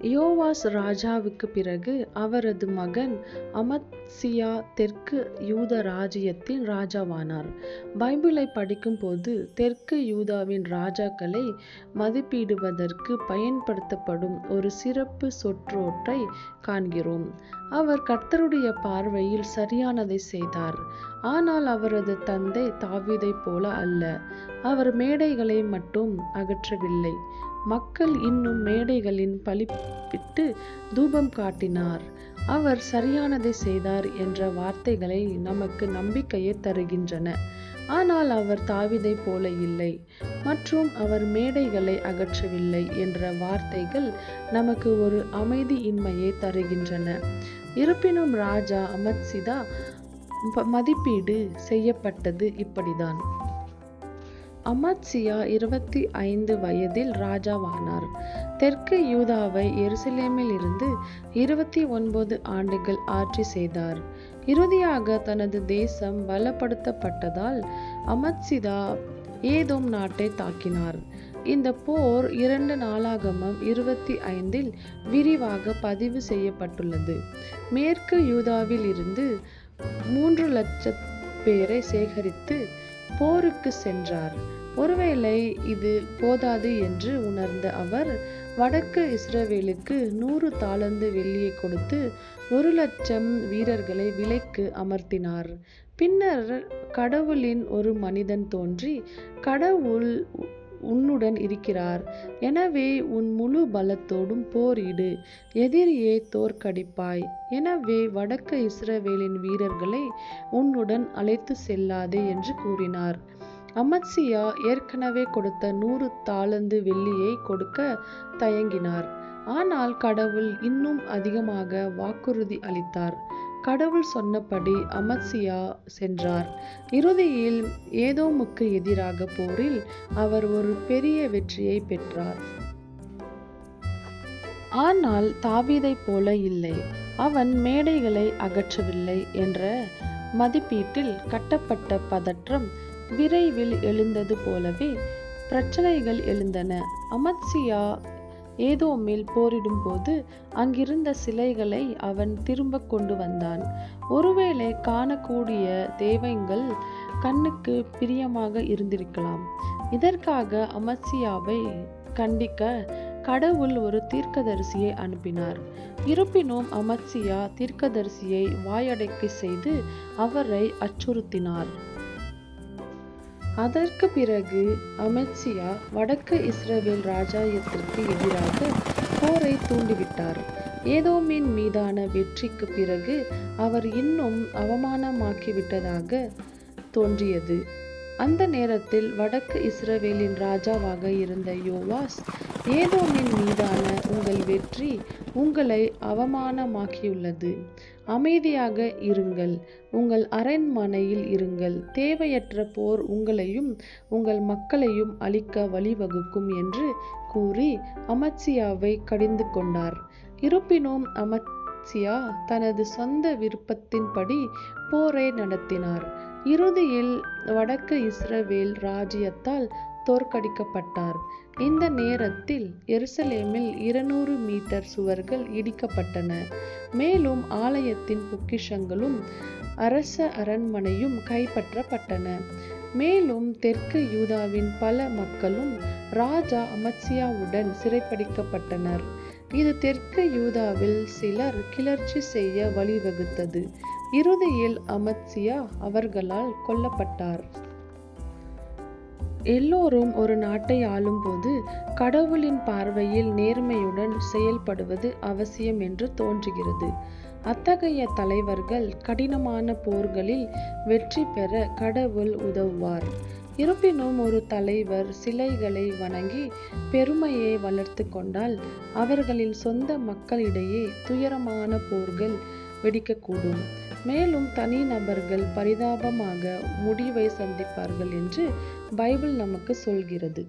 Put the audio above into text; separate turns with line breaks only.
யோவாஸ் ராஜாவுக்கு பிறகு அவரது மகன் அமத்சியா தெற்கு யூத ராஜ்யத்தின் ராஜாவானார். பைபிளை படிக்கும்போது தெற்கு யூதாவின் ராஜாக்களை மதிப்பிடுவதற்கு பயன்படுத்தப்படும் ஒரு சிறப்பு சொற்றொற்றை காண்கிறோம். அவர் கர்த்தருடைய பார்வையில் சரியானதை செய்தார். ஆனால் அவரது தந்தை தாவீதைப் போல அல்ல. அவர் மேடைகளை மட்டும் அகற்றவில்லை. மக்கள் இன்னும் மேடைகளின் பழிப்பிட்டு தூபம் காட்டினார். அவர் சரியானதை செய்தார் என்ற வார்த்தைகளை நமக்கு நம்பிக்கையை தருகின்றன. ஆனால் அவர் தாவிதை போல இல்லை மற்றும் அவர் மேடைகளை அகற்றவில்லை என்ற வார்த்தைகள் நமக்கு ஒரு அமைதி இன்மையை தருகின்றன. இருப்பினும் ராஜா அமத்சிதா மதிப்பீடு செய்யப்பட்டது இப்படிதான். அமத்சியா இருபத்தி ஐந்து வயதில் ராஜாவானார். தெற்கு யூதாவை எருசலேமில் இருந்து இருபத்தி ஒன்பது ஆண்டுகள் ஆட்சி செய்தார். இறுதியாக தனது தேசம் பலப்படுத்தப்பட்டதால் அமத்சிதா ஏதோம் நாட்டை தாக்கினார். இந்த போர் இரண்டு நாளாகமம் இருபத்தி ஐந்தில் விரிவாக பதிவு செய்யப்பட்டுள்ளது. மேற்கு யூதாவில் இருந்து மூன்று லட்சம் பேரை சேகரித்து போருக்கு சென்றார். ஒருவேளை இது போதாது என்று உணர்ந்த அவர் வடக்கு இஸ்ரவேலுக்கு நூறு தாளந்து வெள்ளியை கொடுத்து ஒரு லட்சம் வீரர்களை விலைக்கு அமர்த்தினார். பின்னர் கடவுளின் ஒரு மனிதன் தோன்றி கடவுள் உன்னுடன் இருக்கிறார். எனவே உன் முழு பலத்தோடும் போரிடு எதிரியை தோற்கடிப்பாய். எனவே வடக்கு இஸ்ரவேலின் வீரர்களை உன்னுடன் அழைத்து செல்லாதே என்று கூறினார். அமத்சியா ஏற்கனவே கொடுத்த நூறு தாளந்து வெள்ளியை கொடுக்க தயங்கினார். ஆனால் கடவுள் இன்னும் அதிகமாக வாக்குறுதி அளித்தார். கடவுள் சொன்னபடி அமத்சியா சென்றார். இறுதியில் ஏதோமுக்கு எதிராக போரில் அவர் ஒரு பெரிய வெற்றியை பெற்றார். ஆனால் தாவீதை போல இல்லை. அவன் மேடைகளை அகற்றவில்லை என்ற மதிப்பீட்டில் கட்டப்பட்ட பதற்றம் விரைவில் எழுந்தது போலவே பிரச்சனைகள் எழுந்தன. அமத்சியா ஏதோ மீல் போரிடும்போது அங்கிருந்த சிலைகளை அவன் திரும்ப கொண்டு வந்தான். ஒருவேளை காணக்கூடிய தேவங்கள் கண்ணுக்கு பிரியமாக இருந்திருக்கலாம். இதற்காக அமத்சியாவை கண்டிக்க கடவுள் ஒரு தீர்க்கதரிசியை அனுப்பினார். இருப்பினும் அமத்சியா தீர்க்கதரிசியை வாயடைக்க செய்து அவரை அச்சுறுத்தினார். அதற்கு பிறகு அமத்சியா வடக்கு இஸ்ரேல் ராஜாயத்திற்கு எதிராக போரை தூண்டிவிட்டார். ஏதோமின் மீதான வெற்றிக்கு பிறகு அவர் இன்னும் அவமானமாக்கிவிட்டதாக தோன்றியது. அந்த நேரத்தில் வடக்கு இஸ்ரவேலின் ராஜாவாக இருந்த யோவாஸ் ஏதோமின் மீதான உங்கள் வெற்றி உங்களை அவமானமாக்கியுள்ளது. அமைதியாக இருங்கள். உங்கள் அரண்மனையில் இருங்கள். தேவையற்ற போர் உங்களையும் உங்கள் மக்களையும் அழிக்க வழிவகுக்கும் என்று கூறி அமத்சியாவை கடிந்து கொண்டார். இருப்பினும் அமத்சியா தனது சொந்த விருப்பத்தின்படி போரை நடத்தினார். இறுதியில் வடக்கு இஸ்ரவேல் ராஜ்யத்தால் தோற்கடிக்கப்பட்டார். இந்த நேரத்தில் எருசலேமில் இருநூறு மீட்டர் சுவர்கள் இடிக்கப்பட்டன. மேலும் ஆலயத்தின் பொக்கிஷங்களும் அரச அரண்மனையும் கைப்பற்றப்பட்டன. மேலும் தெற்கு யூதாவின் பல மக்களும் ராஜா அமத்சியாவுடன் சிறைப்படிக்கப்பட்டனர். இது தெற்கு யூதாவில் சிலர் கிளர்ச்சி செய்ய வழிவகுத்தது. இறுதியில் அமத்சியா அவர்களால் கொல்லப்பட்டார். எல்லோரும் ஒரு நாட்டை ஆளும்போது கடவுளின் பார்வையில் நேர்மையுடன் செயல்படுவது அவசியம் என்று தோன்றுகிறது. அத்தகைய தலைவர்கள் கடினமான போர்களில் வெற்றி பெற கடவுள் உதவுவார். இருப்பினும் ஒரு தலைவர் சிலைகளை வணங்கி பெருமையை வளர்த்து கொண்டால் அவர்களின் சொந்த மக்களிடையே துயரமான போர்கள் வெடிக்கக்கூடும். மேலும் தனிநபர்கள் பரிதாபமாக முடிவை சந்திப்பார்கள் என்று பைபிள் நமக்கு சொல்கிறது.